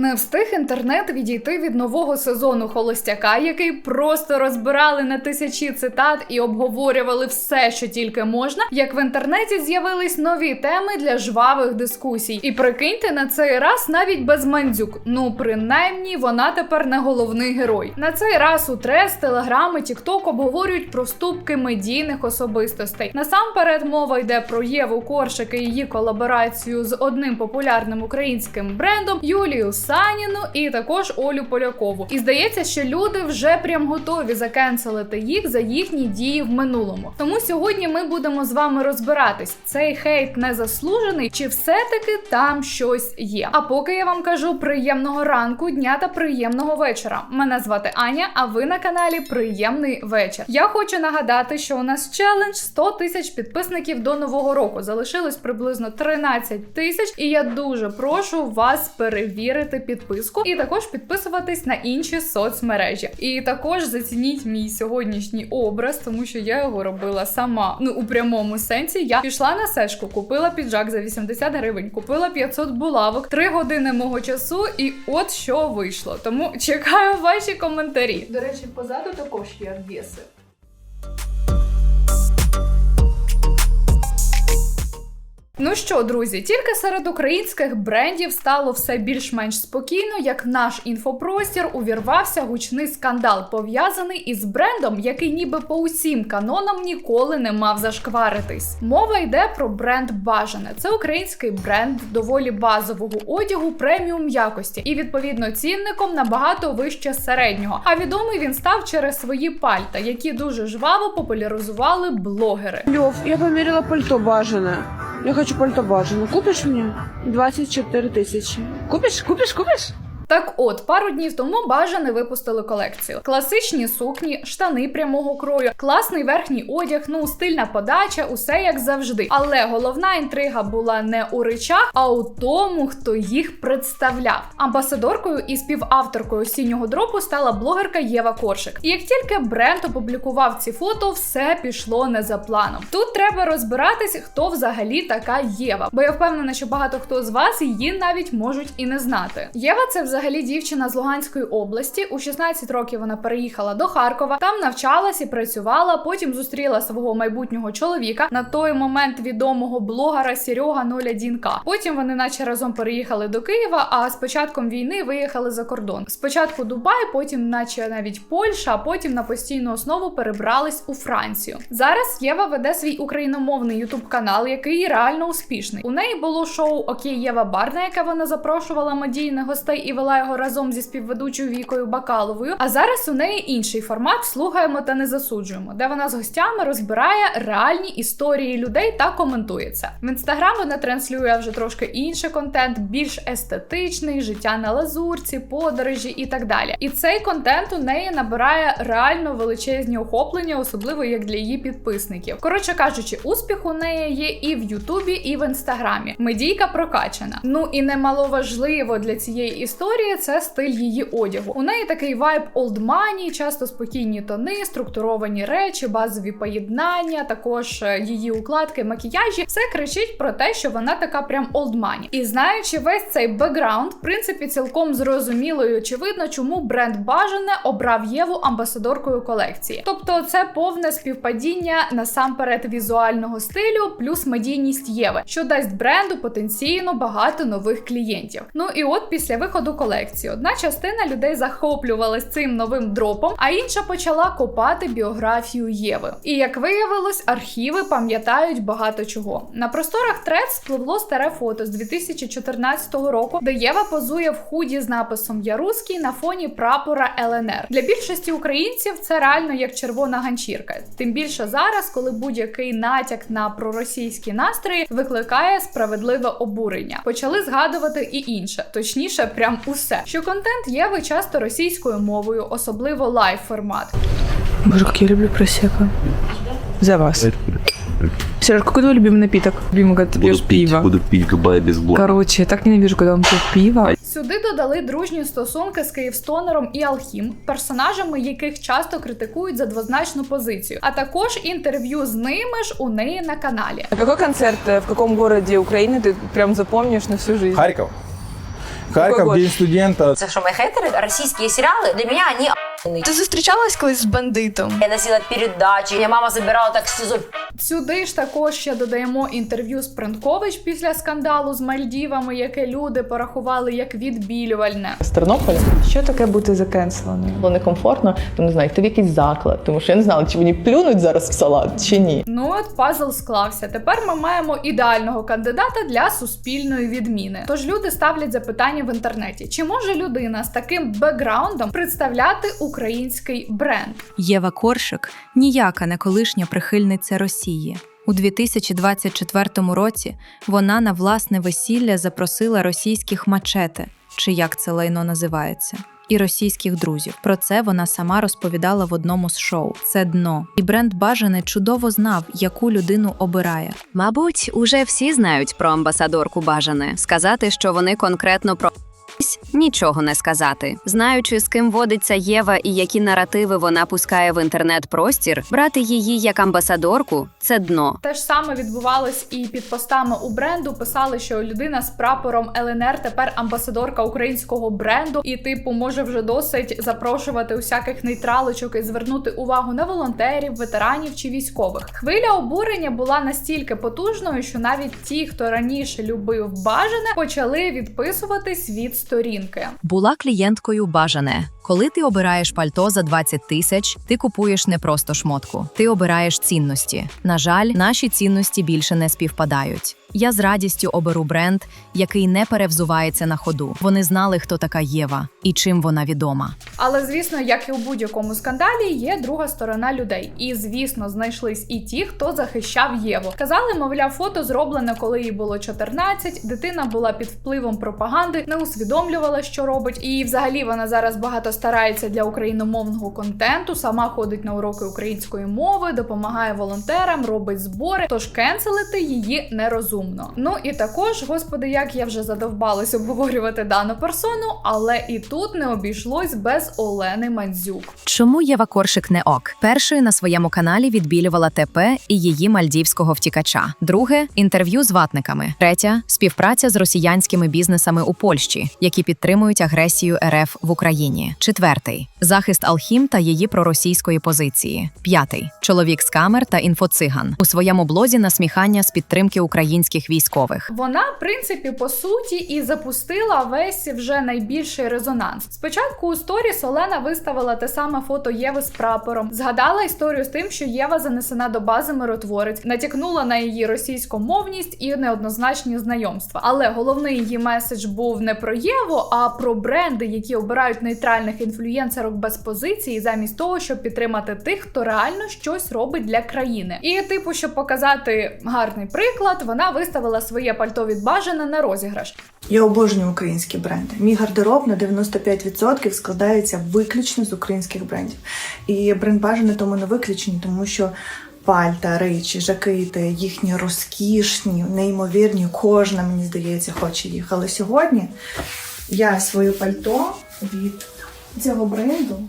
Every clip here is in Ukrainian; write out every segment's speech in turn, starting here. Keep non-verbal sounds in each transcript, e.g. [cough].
Не встиг інтернет відійти від нового сезону холостяка, який просто розбирали на тисячі цитат і обговорювали все, що тільки можна. Як в інтернеті з'явились нові теми для жвавих дискусій. І прикиньте на цей раз навіть без мандзюк. Ну принаймні вона тепер не головний герой. На цей раз у трес, телеграми, тікток обговорюють проступки медійних особистостей. Насамперед мова йде про Єву Коршик і її колаборацію з одним популярним українським брендом Юлію Саніну і також Олю Полякову. І здається, що люди вже прям готові закенселити їх за їхні дії в минулому. Тому сьогодні ми будемо з вами розбиратись, цей хейт не заслужений, чи все-таки там щось є. А поки я вам кажу приємного ранку, дня та приємного вечора. Мене звати Аня, а ви на каналі Приємний вечір. Я хочу нагадати, що у нас челендж 100 тисяч підписників до нового року. Залишилось приблизно 13 тисяч, і я дуже прошу вас перевірити підписку і також підписуватись на інші соцмережі. І також зацініть мій сьогоднішній образ, тому що я його робила сама. Ну у прямому сенсі я пішла на сешку, купила піджак за 80 гривень, купила 500 булавок, 3 години мого часу, і от що вийшло. Тому чекаю ваші коментарі. До речі, позаду також є обвіси. Ну що, друзі, тільки серед українських брендів стало все більш-менш спокійно, як наш інфопростір увірвався гучний скандал, пов'язаний із брендом, який ніби по усім канонам ніколи не мав зашкваритись. Мова йде про бренд Бажане. Це український бренд доволі базового одягу преміум якості і відповідно цінником набагато вище середнього. А відомий він став через свої пальта, які дуже жваво популяризували блогери. Лев, я померила пальто бажане. Я хочу пальто бажано. Купиш мені? 24 тисячі. Купиш? Купиш? Купиш? Так от, пару днів тому бажане випустили колекцію. Класичні сукні, штани прямого крою, класний верхній одяг, ну стильна подача, усе як завжди. Але головна інтрига була не у речах, а у тому, хто їх представляв. Амбасадоркою і співавторкою осіннього дропу стала блогерка Єва Коршик. І як тільки бренд опублікував ці фото, все пішло не за планом. Тут треба розбиратись, хто взагалі така Єва, бо я впевнена, що багато хто з вас її навіть можуть і не знати. Єва це взагалі дівчина з Луганської області. У 16 років вона переїхала до Харкова, там навчалась і працювала. Потім зустріла свого майбутнього чоловіка на той момент відомого блогера Серега 01К. Потім вони, наче разом переїхали до Києва. А з початком війни виїхали за кордон. Спочатку Дубай, потім, наче навіть Польща, а потім на постійну основу перебрались у Францію. Зараз Єва веде свій україномовний ютуб канал, який реально успішний. У неї було шоу Окей Єва Бар, на яке вона запрошувала медійних гостей і вела його разом зі співведучою Вікою Бакаловою. А зараз у неї інший формат слухаємо та не засуджуємо, де вона з гостями розбирає реальні історії людей та коментує це. В інстаграм вона транслює вже трошки інший контент, більш естетичний, життя на лазурці, подорожі і так далі. І цей контент у неї набирає реально величезні охоплення, особливо як для її підписників. Коротше кажучи, успіх у неї є і в Ютубі, і в інстаграмі. Медійка прокачана. Ну і немаловажливо для цієї історії це стиль її одягу. У неї такий вайб money, часто спокійні тони, структуровані речі, базові поєднання, також е, її укладки, макіяжі. Все кричить про те, що вона така прям money. І знаючи весь цей бекграунд, в принципі, цілком зрозуміло і очевидно, чому бренд бажане обрав Єву амбасадоркою колекції. Тобто, це повне співпадіння насамперед візуального стилю плюс медійність Єви, що дасть бренду потенційно багато нових клієнтів. Ну і от після виходу колекції одна частина людей захоплювалась цим новим дропом, а інша почала копати біографію Єви. І як виявилось, архіви пам'ятають багато чого. На просторах трет спливло старе фото з 2014 року, де Єва позує в худі з написом Я русський на фоні прапора ЛНР. Для більшості українців це реально як червона ганчірка. Тим більше зараз, коли будь-який натяк на проросійські настрої викликає справедливе обурення. Почали згадувати і інше, точніше, прям усе. Що контент Єви часто російською мовою, особливо лайв формат. Боже, как я люблю просека. За вас. Сереж, какой твой любимый напиток? Любимый, когда ты Буду пьешь пить, пиво. буду пить Габай без блока. Короче, я так ненавижу, когда он пьет пиво. Сюди додали дружні стосунки з Київстонером і Алхім, персонажами яких часто критикують за двозначну позицію, а також інтерв'ю з ними ж у неї на каналі. А какой концерт э, в каком городе Украины ты прям запомнишь на всю жизнь? Харьков. Харьков, год? День студента. Это что, мои хейтеры? Российские сериалы? Для меня они охуенные. ти зустрічалась колись з бандитом? Я носила передачи, меня мама забирала так в Сюди ж також ще додаємо інтерв'ю з Принкович після скандалу з Мальдівами, яке люди порахували як відбілювальне. з Тернополя. Що таке бути закенселеною? Було некомфортно, то не знаю, йти в якийсь заклад, тому що я не знала, чи мені плюнуть зараз в салат, чи ні. Ну от пазл склався. Тепер ми маємо ідеального кандидата для суспільної відміни. Тож люди ставлять запитання в інтернеті: чи може людина з таким бекграундом представляти український бренд? Єва Коршик ніяка не колишня прихильниця Росії. У 2024 році вона на власне весілля запросила російських мачете, чи як це лайно називається, і російських друзів. Про це вона сама розповідала в одному з шоу. Це дно. І бренд бажане чудово знав, яку людину обирає. Мабуть, уже всі знають про амбасадорку Бажане. Сказати, що вони конкретно про нічого не сказати. Знаючи, з ким водиться Єва і які наративи вона пускає в інтернет-простір, брати її як амбасадорку це дно. Те ж саме відбувалось і під постами у бренду. Писали, що людина з прапором ЛНР тепер амбасадорка українського бренду, і типу може вже досить запрошувати усяких нейтралочок і звернути увагу на волонтерів, ветеранів чи військових. Хвиля обурення була настільки потужною, що навіть ті, хто раніше любив бажане, почали відписуватись від сторінки. Була клієнткою бажане. Коли ти обираєш пальто за 20 тисяч, ти купуєш не просто шмотку, ти обираєш цінності. На жаль, наші цінності більше не співпадають. Я з радістю оберу бренд, який не перевзувається на ходу. Вони знали, хто така Єва і чим вона відома. Але звісно, як і у будь-якому скандалі, є друга сторона людей. І звісно, знайшлись і ті, хто захищав Єву. Казали, мовляв, фото зроблене, коли їй було 14, Дитина була під впливом пропаганди, не усвідомлювала, що робить. І взагалі вона зараз багато старається для україномовного контенту. Сама ходить на уроки української мови, допомагає волонтерам, робить збори. Тож кенселити її нерозумно. Ну і також, господи, як я вже задовбалась обговорювати дану персону, але і тут не обійшлось без Олени Мандзюк. Чому Єва Коршик не ок? Першою на своєму каналі відбілювала ТП і її мальдівського втікача. Друге інтерв'ю з ватниками. Третя співпраця з росіянськими бізнесами у Польщі, які підтримують агресію РФ в Україні. Четвертий захист Алхім та її проросійської позиції. П'ятий чоловік з камер та інфоциган у своєму блозі насміхання з підтримки українських військових. Вона, в принципі, по суті, і запустила весь вже найбільший резонанс. Спочатку у сторіс Олена виставила те саме фото Єви з прапором, згадала історію з тим, що Єва занесена до бази миротворець, натякнула на її російськомовність і неоднозначні знайомства. Але головний її меседж був не про Єву, а про бренди, які обирають нейтральних інфлюєнсерок без позиції, замість того, щоб підтримати тих, хто реально щось робить для країни. І, типу, щоб показати гарний приклад, вона виставила своє пальто від бажане на розіграш. Я обожнюю українські бренди. Мій гардероб на 95% складається виключно з українських брендів. І бренд бажане тому не виключені, тому що пальта, речі, жакети, їхні розкішні, неймовірні. Кожна, мені здається, хоче їх. Але сьогодні я своє пальто від цього бренду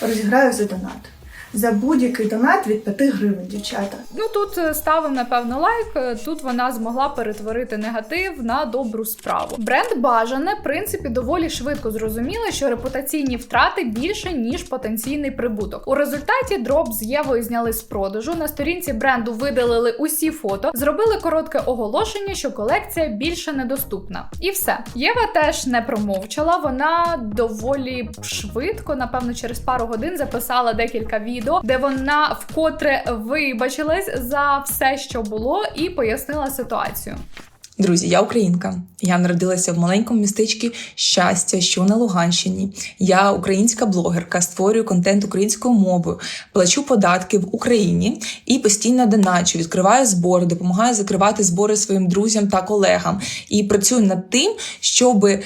розіграю за донат. За будь-який донат від 5 гривень, дівчата. Ну тут е, ставив напевно лайк. е, Тут вона змогла перетворити негатив на добру справу. Бренд бажане, в принципі, доволі швидко зрозуміли, що репутаційні втрати більше ніж потенційний прибуток. У результаті дроп з Євою зняли з продажу. На сторінці бренду видалили усі фото, зробили коротке оголошення, що колекція більше недоступна. І все. Єва теж не промовчала. Вона доволі швидко, напевно, через пару годин записала декілька відео, де вона вкотре вибачилась за все, що було, і пояснила ситуацію. Друзі, я українка. Я народилася в маленькому містечку щастя, що на Луганщині. Я українська блогерка, створюю контент українською мовою, плачу податки в Україні і постійно доначу, відкриваю збори, допомагаю закривати збори своїм друзям та колегам. І працюю над тим, щоб е,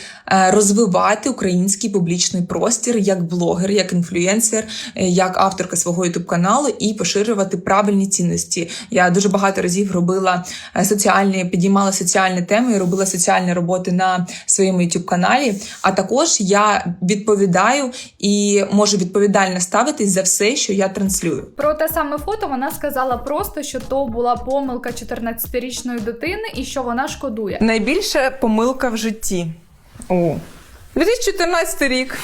розвивати український публічний простір як блогер, як інфлюенсер, е, як авторка свого ютуб каналу і поширювати правильні цінності. Я дуже багато разів робила е, соціальні, підіймала соціальні теми і робила соціальні роботи на своєму youtube каналі. А також я відповідаю і можу відповідально ставитись за все, що я транслюю. Про те саме фото вона сказала просто, що то була помилка 14-річної дитини і що вона шкодує. Найбільша помилка в житті. О, 2014 рік.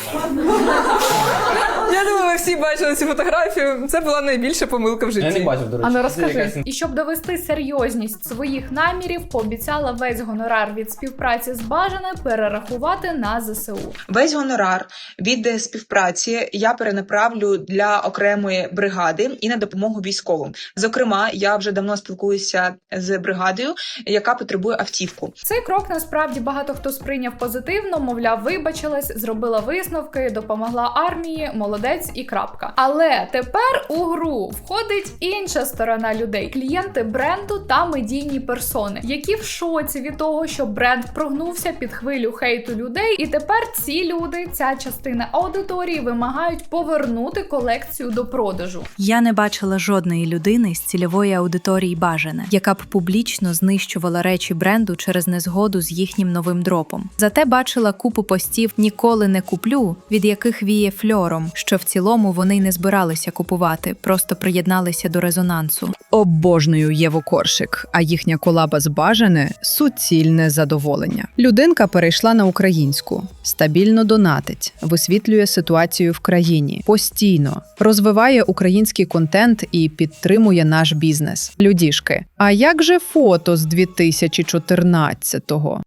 Я думаю, ви всі бачили цю фотографію. Це була найбільша помилка в житті. Я не бачив, до речі. А ну розкажи. І щоб довести серйозність своїх намірів, пообіцяла весь гонорар від співпраці з бажаною перерахувати на ЗСУ. Весь гонорар від е, співпраці я перенаправлю для окремої бригади і на допомогу військовим. Зокрема, я вже давно спілкуюся з бригадою, яка потребує автівку. Цей крок насправді багато хто сприйняв позитивно, мовляв, вибачилась, зробила висновки, допомогла армії, молодець і крапка. Але тепер у гру входить інша сторона людей: клієнти бренду та медійні персони, які в шоці від того, що бренд прогнувся під хвилю хейту людей, і тепер ці люди, ця частина аудиторії, вимагають повернути колекцію до продажу. Я не бачила жодної людини з цільової аудиторії бажане, яка б публічно знищувала речі бренду через незгоду з їхнім новим дропом. Зате бачила купу постів ніколи не куплю, від яких віє фльором, що в цілому вони й не збиралися купувати, просто приєдналися до резонансу. Обожнюю Єву Коршик, а їхня колаба з бажане суцільне задоволення. Людинка перейшла на українську, стабільно донатить, висвітлює ситуацію в країні, постійно розвиває український контент і підтримує наш бізнес. Людішки, а як же фото з 2014-го?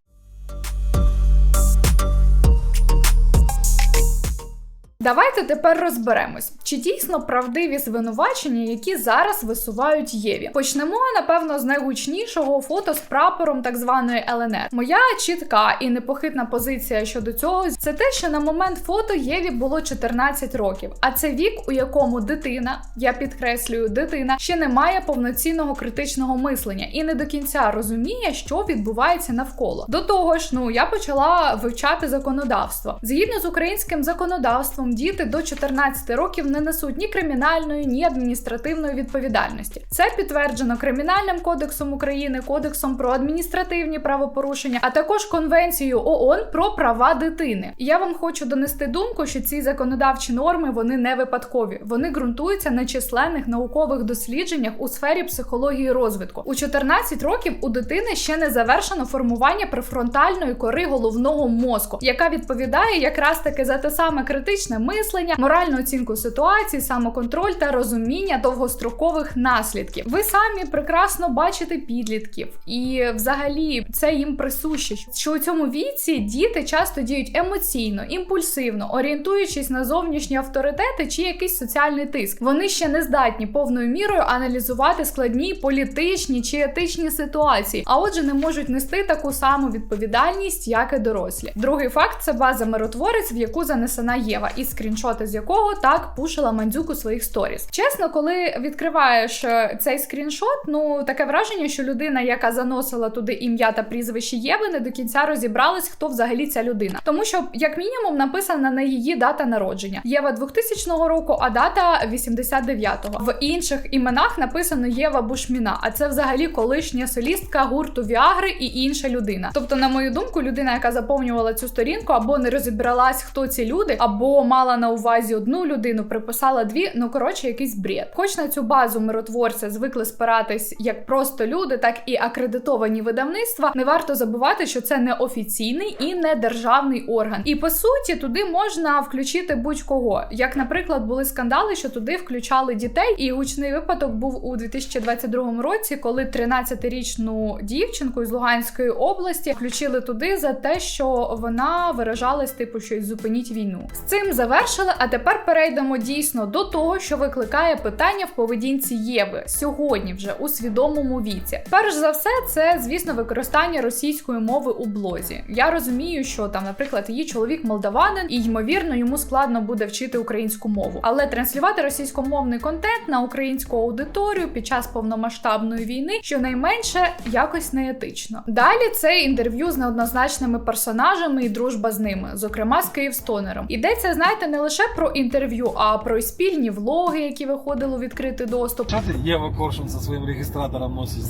Давайте тепер розберемось, чи дійсно правдиві звинувачення, які зараз висувають Єві. Почнемо, напевно, з найгучнішого фото з прапором так званої ЛНР. Моя чітка і непохитна позиція щодо цього це те, що на момент фото Єві було 14 років, а це вік, у якому дитина, я підкреслюю, дитина ще не має повноцінного критичного мислення і не до кінця розуміє, що відбувається навколо. До того ж, ну я почала вивчати законодавство. Згідно з українським законодавством, діти до 14 років не несуть ні кримінальної, ні адміністративної відповідальності. Це підтверджено Кримінальним кодексом України, кодексом про адміністративні правопорушення, а також Конвенцією ООН про права дитини. І я вам хочу донести думку, що ці законодавчі норми вони не випадкові. Вони ґрунтуються на численних наукових дослідженнях у сфері психології розвитку. У 14 років у дитини ще не завершено формування префронтальної кори головного мозку, яка відповідає якраз таки за те саме критичне мислення, моральну оцінку ситуації, самоконтроль та розуміння довгострокових наслідків. Ви самі прекрасно бачите підлітків, і взагалі це їм присуще, що у цьому віці діти часто діють емоційно, імпульсивно, орієнтуючись на зовнішні авторитети чи якийсь соціальний тиск. Вони ще не здатні повною мірою аналізувати складні політичні чи етичні ситуації, а отже, не можуть нести таку саму відповідальність, як і дорослі. Другий факт це база миротворець, в яку занесена Єва, і скріншоти з якого так пушила мандзюк у своїх сторіс. Чесно, коли відкриваєш е, цей скріншот, ну таке враження, що людина, яка заносила туди ім'я та прізвище Єви, не до кінця розібралась, хто взагалі ця людина. Тому що, як мінімум, написана на її дата народження. Єва 2000 року, а дата 89-го. В інших іменах написано Єва Бушміна, а це взагалі колишня солістка гурту Віагри і інша людина. Тобто, на мою думку, людина, яка заповнювала цю сторінку, або не розібралась, хто ці люди, або мала на увазі одну людину, приписала дві. Ну коротше, якийсь бред. Хоч на цю базу миротворця звикли спиратись як просто люди, так і акредитовані видавництва. Не варто забувати, що це не офіційний і не державний орган. І по суті, туди можна включити будь-кого. Як, наприклад, були скандали, що туди включали дітей, і гучний випадок був у 2022 році, коли 13-річну дівчинку із Луганської області включили туди за те, що вона виражалась, типу, щось зупиніть війну. З цим завершили. А тепер перейдемо дійсно до того, що викликає питання в поведінці Єви сьогодні, вже у свідомому віці. Перш за все, це звісно використання російської мови у блозі. Я розумію, що там, наприклад, її чоловік молдаванин, і ймовірно йому складно буде вчити українську мову, але транслювати російськомовний контент на українську аудиторію під час повномасштабної війни щонайменше якось неетично. Далі це інтерв'ю з неоднозначними персонажами і дружба з ними, зокрема з Київстонером. Йдеться, знаєте, знаєте, не лише про інтерв'ю, а про й спільні влоги, які виходили у відкритий доступ. Єва Коршун зі своїм реєстратором носить?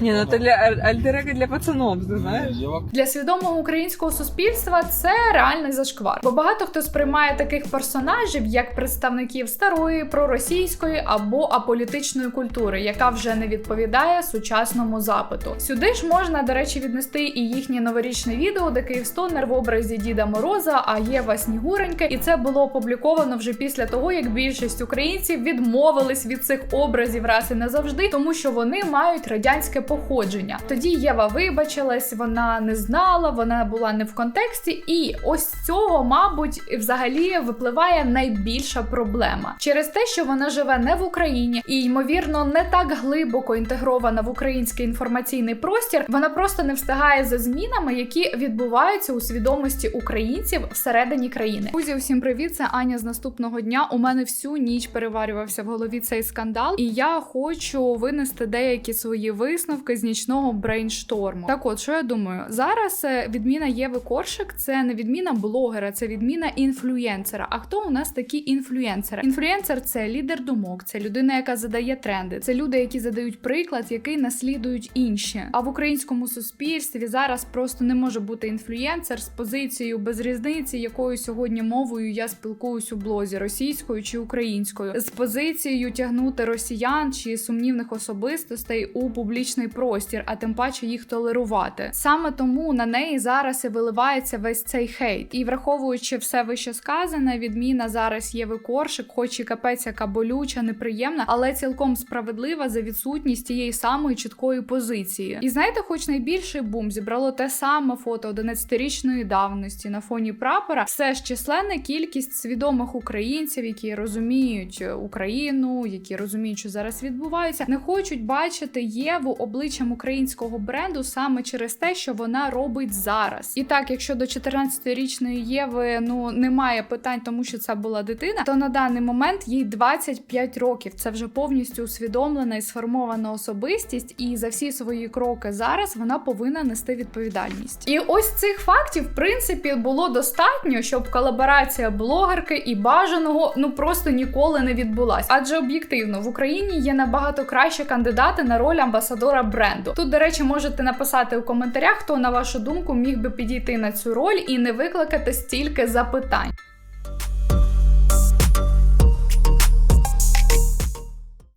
Не, ну это для альтер для пацанов, ты знаешь? Для свідомого українського суспільства це реальний зашквар. Бо багато хто сприймає таких персонажів як представників старої проросійської або аполітичної культури, яка вже не відповідає сучасному запиту. Сюди ж можна, до речі, віднести і їхнє новорічне відео, де Київстонер в образі Діда Мороза, а Єва Снігуренька. І це було опубліковано вже після того, як більшість українців відмовились від цих образів раз і назавжди, тому що вони мають радянське походження. Тоді Єва вибачилась, вона не знала, вона була не в контексті, і ось цього, мабуть, взагалі випливає найбільша проблема через те, що вона живе не в Україні і ймовірно не так глибоко інтегрована в український інформаційний простір. Вона просто не встигає за змінами, які відбуваються у свідомості українців всередині країни. Друзі, усім привіт! Це Аня з наступного дня. У мене всю ніч переварювався в голові цей скандал, і я хочу винести деякі свої висновки з нічного брейншторму. Так, от що я думаю, зараз е, відміна Єви Коршик це не відміна блогера, це відміна інфлюєнсера. А хто у нас такі інфлюєнсери? Інфлюєнсер це лідер думок, це людина, яка задає тренди, це люди, які задають приклад, який наслідують інші. А в українському суспільстві зараз просто не може бути інфлюєнсер з позицією без різниці, якою сьогодні мовою я спілкуюсь у блозі російською чи українською, з позицією тягнути росіян чи сумнівних особистостей у публічний простір, а тим паче їх толерувати. Саме тому на неї зараз і виливається весь цей хейт. І враховуючи все вище сказане, відміна зараз Єви Коршик, хоч і капець яка болюча, неприємна, але цілком справедлива за відсутність тієї самої чіткої позиції. І знаєте, хоч найбільший бум зібрало те саме фото 11-річної давності на фоні прапора, все ж численна кількість свідомих українців, які розуміють Україну, які розуміють, що зараз відбувається, не хочуть бачити Єву обличчям українського бренду саме через те, що вона робить зараз. І так, якщо до 14-річної Єви ну немає питань, тому що це була дитина, то на даний момент їй 25 років. Це вже повністю усвідомлена і сформована особистість, і за всі свої кроки зараз вона повинна нести відповідальність. І ось цих фактів, в принципі, було достатньо, щоб колаборація блогерки і бажаного ну просто ніколи не відбулась. Адже об'єктивно в Україні є набагато кращі кандидати на роль амбасадора бренду. Тут, до речі, можете написати у коментарях, хто на вашу думку міг би підійти на цю роль і не викликати стільки запитань.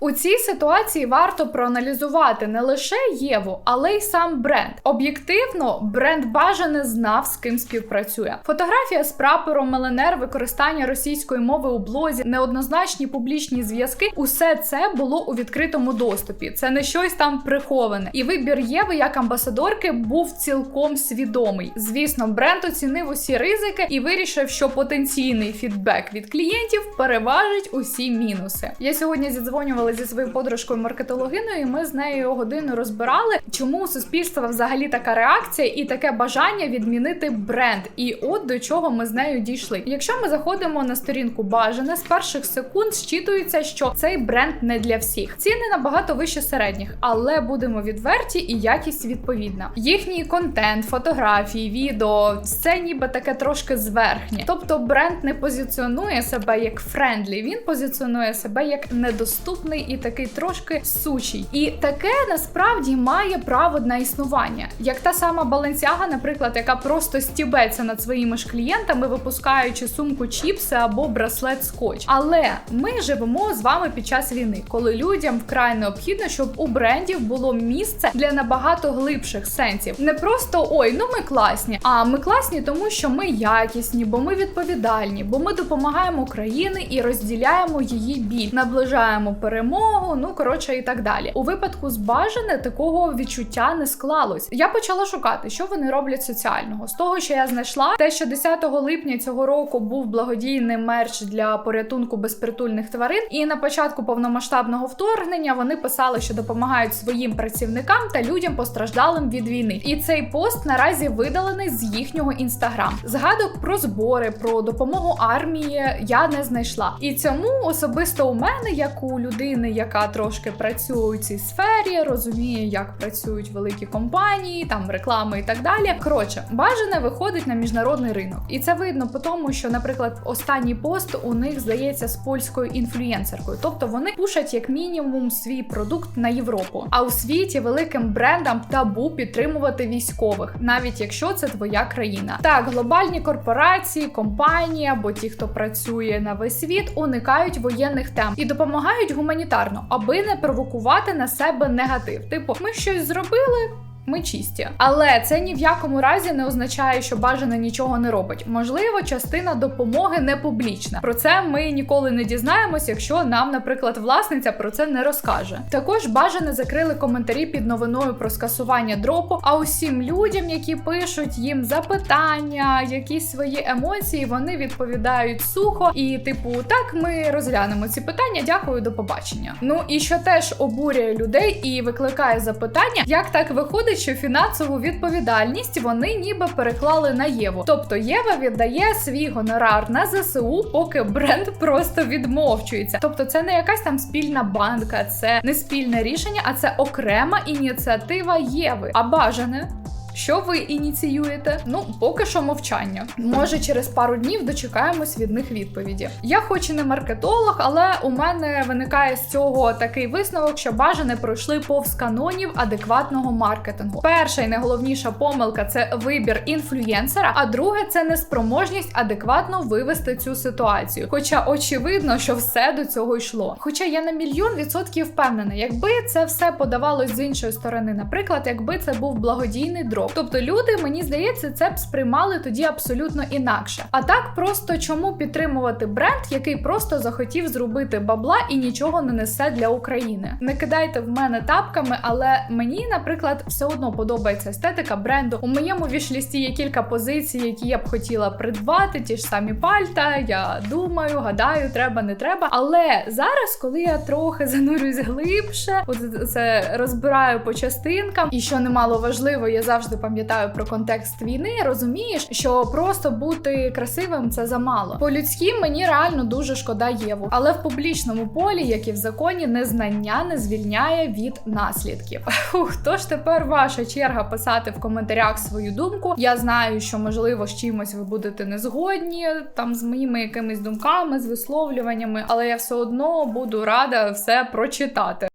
У цій ситуації варто проаналізувати не лише Єву, але й сам бренд. Об'єктивно, бренд бажане знав, з ким співпрацює. Фотографія з прапором ЛНР, використання російської мови у блозі, неоднозначні публічні зв'язки усе це було у відкритому доступі. Це не щось там приховане. І вибір Єви як амбасадорки був цілком свідомий. Звісно, бренд оцінив усі ризики і вирішив, що потенційний фідбек від клієнтів переважить усі мінуси. Я сьогодні зідзвонювала зі своєю подружкою маркетологиною, і ми з нею годину розбирали, чому у суспільства взагалі така реакція і таке бажання відмінити бренд. І от до чого ми з нею дійшли. Якщо ми заходимо на сторінку бажане, з перших секунд щитується, що цей бренд не для всіх. Ціни набагато вище середніх, але будемо відверті і якість відповідна. Їхній контент, фотографії, відео це ніби таке трошки зверхнє. Тобто бренд не позиціонує себе як френдлі, він позиціонує себе як недоступний і такий трошки сучий. І таке насправді має право на існування. Як та сама Баленсяга, наприклад, яка просто стібеться над своїми ж клієнтами, випускаючи сумку чіпси або браслет скотч. Але ми живемо з вами під час війни, коли людям вкрай необхідно, щоб у брендів було місце для набагато глибших сенсів. Не просто ой, ну ми класні, а ми класні, тому що ми якісні, бо ми відповідальні, бо ми допомагаємо країні і розділяємо її біль, наближаємо перемогу. Ну коротше, і так далі. У випадку з бажане такого відчуття не склалось. Я почала шукати, що вони роблять соціального. З того, що я знайшла, те, що 10 липня цього року був благодійний мерч для порятунку безпритульних тварин, і на початку повномасштабного вторгнення вони писали, що допомагають своїм працівникам та людям постраждалим від війни. І цей пост наразі видалений з їхнього інстаграм. Згадок про збори, про допомогу армії я не знайшла. І цьому особисто у мене, як у людини людини, яка трошки працює у цій сфері, розуміє, як працюють великі компанії, там реклами і так далі. Коротше, бажане виходить на міжнародний ринок, і це видно по тому, що, наприклад, останній пост у них здається з польською інфлюєнсеркою, тобто вони пушать як мінімум свій продукт на Європу. А у світі великим брендам табу підтримувати військових, навіть якщо це твоя країна. Так, глобальні корпорації, компанії або ті, хто працює на весь світ, уникають воєнних тем і допомагають гуманітарно, аби не провокувати на себе негатив. Типу, ми щось зробили. Ми чисті, але це ні в якому разі не означає, що бажане нічого не робить. Можливо, частина допомоги не публічна. Про це ми ніколи не дізнаємось, якщо нам, наприклад, власниця про це не розкаже. Також бажане закрили коментарі під новиною про скасування дропу. А усім людям, які пишуть їм запитання, якісь свої емоції, вони відповідають сухо і, типу, так ми розглянемо ці питання. Дякую, до побачення. Ну і що теж обурює людей і викликає запитання, як так виходить, що фінансову відповідальність вони ніби переклали на Єву. Тобто Єва віддає свій гонорар на ЗСУ, поки бренд просто відмовчується. Тобто, це не якась там спільна банка, це не спільне рішення, а це окрема ініціатива Єви. А бажане. Що ви ініціюєте? Ну, поки що мовчання. Може, через пару днів дочекаємось від них відповіді. Я хоч і не маркетолог, але у мене виникає з цього такий висновок, що бажане пройшли повз канонів адекватного маркетингу. Перша і найголовніша помилка це вибір інфлюєнсера, а друге це неспроможність адекватно вивести цю ситуацію. Хоча очевидно, що все до цього йшло. Хоча я на мільйон відсотків впевнена, якби це все подавалось з іншої сторони, наприклад, якби це був благодійний дроб. Тобто люди, мені здається, це б сприймали тоді абсолютно інакше. А так просто чому підтримувати бренд, який просто захотів зробити бабла і нічого не несе для України? Не кидайте в мене тапками, але мені, наприклад, все одно подобається естетика бренду. У моєму вішлісті є кілька позицій, які я б хотіла придбати, ті ж самі пальта. Я думаю, гадаю, треба, не треба. Але зараз, коли я трохи занурююсь глибше, от це розбираю по частинкам, і що немало важливо, я завжди пам'ятаю про контекст війни. Розумієш, що просто бути красивим це замало. По-людськи мені реально дуже шкода Єву, але в публічному полі, як і в законі, незнання не звільняє від наслідків. [laughs] Фух, тож тепер ваша черга писати в коментарях свою думку. Я знаю, що можливо з чимось ви будете не згодні там з моїми якимись думками, з висловлюваннями, але я все одно буду рада все прочитати.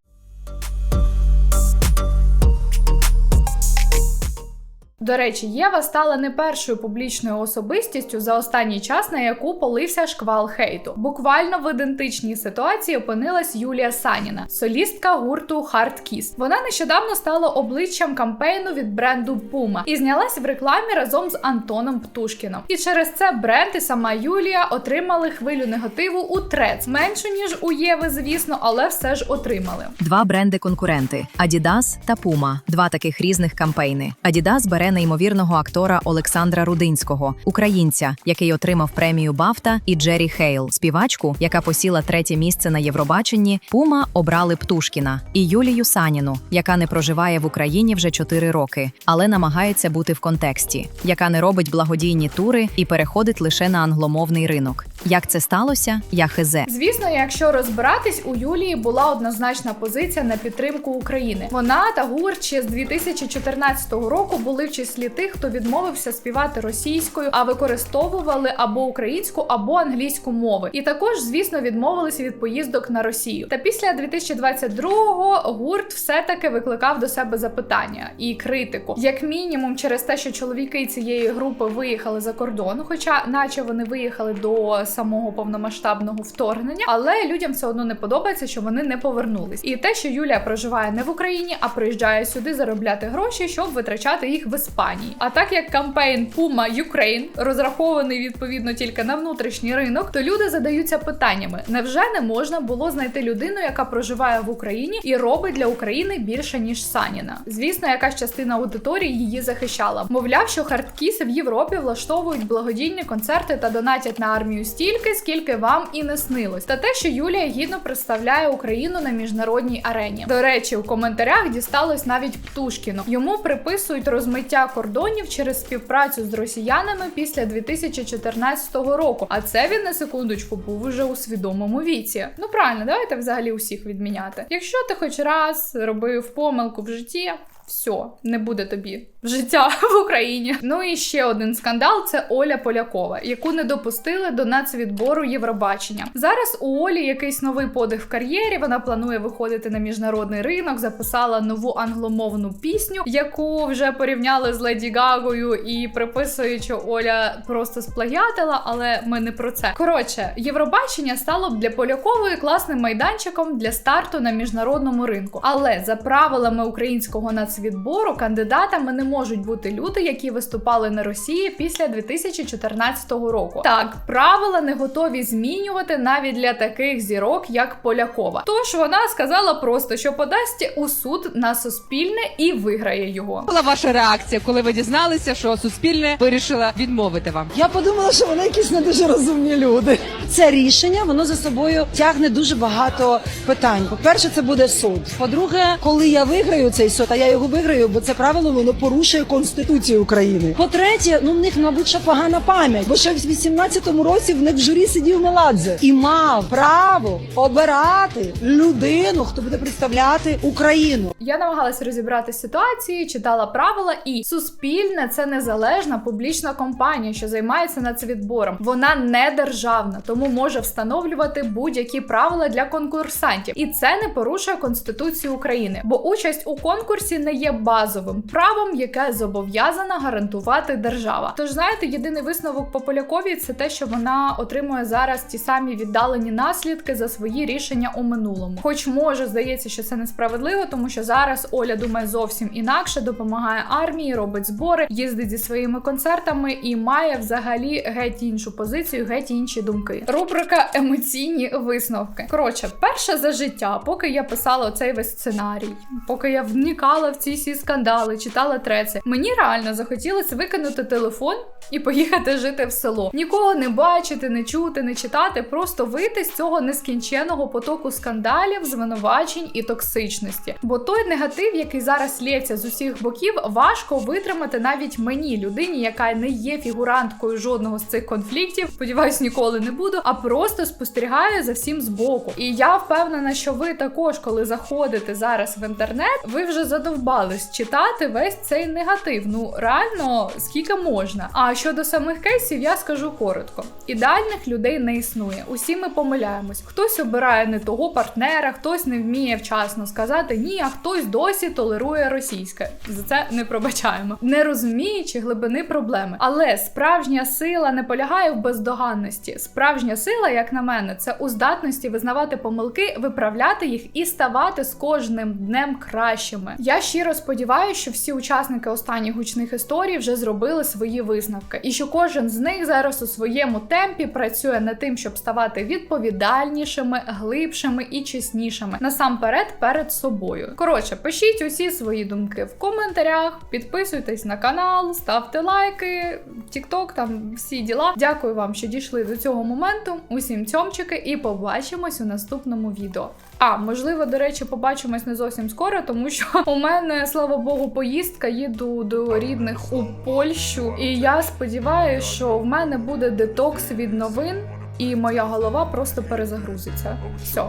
До речі, Єва стала не першою публічною особистістю за останній час, на яку полився шквал хейту. Буквально в ідентичній ситуації опинилась Юлія Саніна, солістка гурту Hard Kiss. Вона нещодавно стала обличчям кампейну від бренду Puma і знялась в рекламі разом з Антоном Птушкіном. І через це бренд і сама Юлія отримали хвилю негативу у трец. Меншу ніж у Єви, звісно, але все ж отримали. Два бренди-конкуренти Adidas та Puma. Два таких різних кампейни. Adidas бере неймовірного актора Олександра Рудинського, українця, який отримав премію Бафта, і Джері Хейл, співачку, яка посіла третє місце на Євробаченні. Puma обрали Птушкіна і Юлію Саніну, яка не проживає в Україні вже 4 роки, але намагається бути в контексті, яка не робить благодійні тури і переходить лише на англомовний ринок. Як це сталося? Я хизе. Звісно, якщо розбиратись, у Юлії була однозначна позиція на підтримку України. Вона та гурт ще з 2014 року були в числі тих, хто відмовився співати російською, а використовували або українську, або англійську мови. І також, звісно, відмовилися від поїздок на Росію. Та після 2022-го гурт все-таки викликав до себе запитання і критику, як мінімум, через те, що чоловіки цієї групи виїхали за кордон, хоча, наче вони виїхали до самого повномасштабного вторгнення, але людям все одно не подобається, що вони не повернулись. І те, що Юлія проживає не в Україні, а приїжджає сюди заробляти гроші, щоб витрачати їх в Іспанії. А так як кампейн Puma Ukraine розрахований відповідно тільки на внутрішній ринок, то люди задаються питаннями: невже не можна було знайти людину, яка проживає в Україні і робить для України більше ніж Саніна? Звісно, якась частина аудиторії її захищала. Мовляв, що хардкіси в Європі влаштовують благодійні концерти та донатять на армію стільки, скільки вам і не снилось, та те, що Юлія гідно представляє Україну на міжнародній арені. До речі, у коментарях дісталось навіть Птушкіну. Йому приписують розмиття кордонів через співпрацю з росіянами після 2014 року. А це він на секундочку був уже у свідомому віці. Ну правильно, давайте взагалі усіх відміняти. Якщо ти хоч раз робив помилку в житті. Все, не буде тобі життя в Україні. Ну і ще один скандал це Оля Полякова, яку не допустили до нацвідбору Євробачення. Зараз у Олі якийсь новий подих в кар'єрі. Вона планує виходити на міжнародний ринок, записала нову англомовну пісню, яку вже порівняли з Леді Гагою і приписують, що Оля просто сплагіатила, але ми не про це. Коротше, Євробачення стало б для Полякової класним майданчиком для старту на міжнародному ринку. Але за правилами українського нацвідбору кандидатами не можуть бути люди, які виступали на Росії після 2014 року. Так, правила не готові змінювати навіть для таких зірок, як Полякова. Тож вона сказала просто, що подасть у суд на суспільне і виграє його. була ваша реакція, коли ви дізналися, що суспільне вирішила відмовити вам? Я подумала, що вони якісь не дуже розумні люди. Це рішення воно за собою тягне дуже багато питань. По-перше, це буде суд. По-друге, коли я виграю цей суд, а я його виграю, бо це правило воно порушує конституцію України. По-третє, ну в них, мабуть, ще погана пам'ять, бо ще в 18-му році в них в журі сидів Меладзе і мав право обирати людину, хто буде представляти Україну. Я намагалася розібрати ситуації, читала правила, і суспільне це незалежна публічна компанія, що займається нацвідбором. Вона не державна, тому може встановлювати будь-які правила для конкурсантів, і це не порушує конституцію України, бо участь у конкурсі не є базовим правом, яке зобов'язана гарантувати держава. Тож знаєте, єдиний висновок по Полякові це те, що вона отримує зараз ті самі віддалені наслідки за свої рішення у минулому. Хоч може здається, що це несправедливо, тому що зараз Оля думає зовсім інакше, допомагає армії, робить збори, їздить зі своїми концертами і має взагалі геть іншу позицію, геть інші думки. Рубрика емоційні висновки. Коротше, перше за життя, поки я писала цей весь сценарій, поки я вникала в ці всі скандали, читала треці, мені реально захотілося викинути телефон і поїхати жити в село. Нікого не бачити, не чути, не читати, просто вийти з цього нескінченого потоку скандалів, звинувачень і токсичності. Бо той негатив, який зараз лється з усіх боків, важко витримати навіть мені, людині, яка не є фігуранткою жодного з цих конфліктів. Сподіваюсь, ніколи не буду, а просто спостерігаю за всім збоку. І я впевнена, що ви також, коли заходите зараз в інтернет, ви вже задовбались читати весь цей негатив. Ну реально, скільки можна. А щодо самих кейсів, я скажу коротко: ідеальних людей не існує. Усі ми помиляємось. Хтось обирає не того партнера, хтось не вміє вчасно сказати ні, а хтось досі толерує російське. За це не пробачаємо, не розуміючи глибини проблеми. Але справжня сила не полягає в бездоганності. Справжня сила, як на мене, це у здатності визнавати помилки, виправляти їх і ставати з кожним днем кращими. Я щиро сподіваюся, що всі учасники останніх гучних історій вже зробили свої висновки, і що кожен з них зараз у своєму темпі працює над тим, щоб ставати відповідальнішими, глибшими і чеснішими насамперед перед собою. Коротше, пишіть усі свої думки в коментарях, підписуйтесь на канал, ставте лайки, тікток, там всі діла. Дякую вам, що дійшли до цього моменту. Усім цьомчики, і побачимось у наступному відео. А можливо, до речі, побачимось не зовсім скоро, тому що [laughs] у мене, слава Богу, поїздка їду до рідних у Польщу. І я сподіваюся, що в мене буде детокс від новин, і моя голова просто перезагрузиться. Все,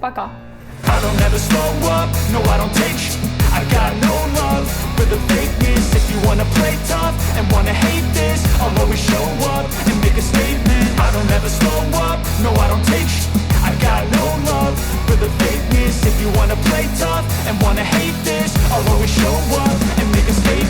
пока. I don't ever slow up, no I don't take sh- I got no love for the fakeness. If you wanna play tough and wanna hate this I'll always show up and make a statement. I don't ever slow up, no I don't take sh- I got no love for the fakeness. If you wanna play tough and wanna hate this I'll always show up and make a statement.